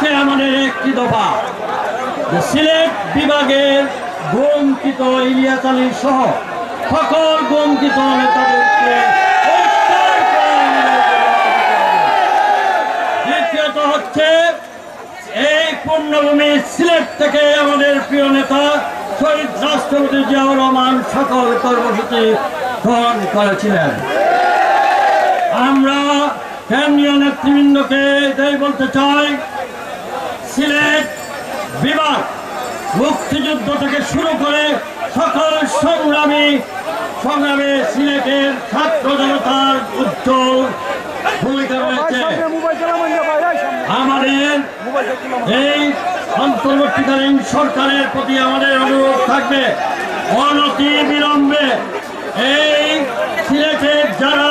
আজকে আমাদের একটি দফা। যে সিলেট বিভাগের গমকিত ইলিয়াস আলী সহ সকল গমকিত নেতাদেরকে দ্বিতীয়ত হচ্ছে, এই পূর্ণভূমি সিলেট থেকে আমাদের প্রিয় নেতা শহীদ রাষ্ট্রপতি জিয়াউর রহমান সকল কর্মসূচি গ্রহণ করেছিলেন। আমরা কেন্দ্রীয় নেতৃবৃন্দকে এটাই বলতে চাই সিলেট বিভাগ মুক্তিযুদ্ধ থেকে শুরু করে সকল সংগ্রামী সংগ্রামে সিলেটের ছাত্র জনতার উজ্জ্বল ভূমিকা রয়েছে। আমাদের এই অন্তর্বর্তীকালীন সরকারের প্রতি আমাদের অনুরোধ থাকবে অনতি বিলম্বে এই সিলেটের যারা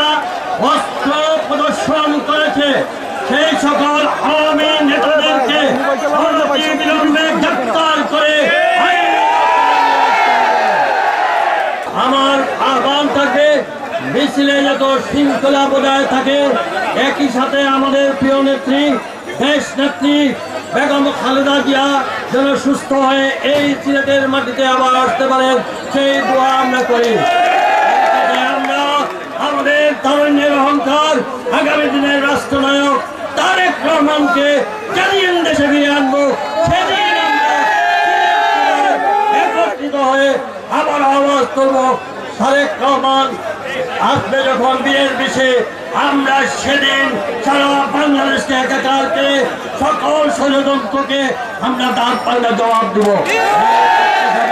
অস্ত্র প্রদর্শন করেছে সেই সকল আওয়ামী বিলম্বে গ্রেপ্তার করে আমার আহ্বান থাকবে মিছিলে যত শৃঙ্খলা বজায় থাকে একই সাথে আমাদের প্রিয় নেত্রী দেশ নেত্রী বেগম খালেদা জিয়া যেন সুস্থ হয়ে এই সিলেটের মাটিতে আবার আসতে পারে সেই দোয়া আমরা করি। আমরা আমাদের তারুণ্যের অহংকার আগামী দিনের রাষ্ট্রনায়ক তারেক রহমানকে হয়ে আবার করব তারেক রহমান আসবে যখন বিয়ের বিষে আমরা সেদিন সারা বাংলাদেশকে একাকারকে সকল ষড়যন্ত্রকে আমরা তার পাল্টা জবাব দেবো।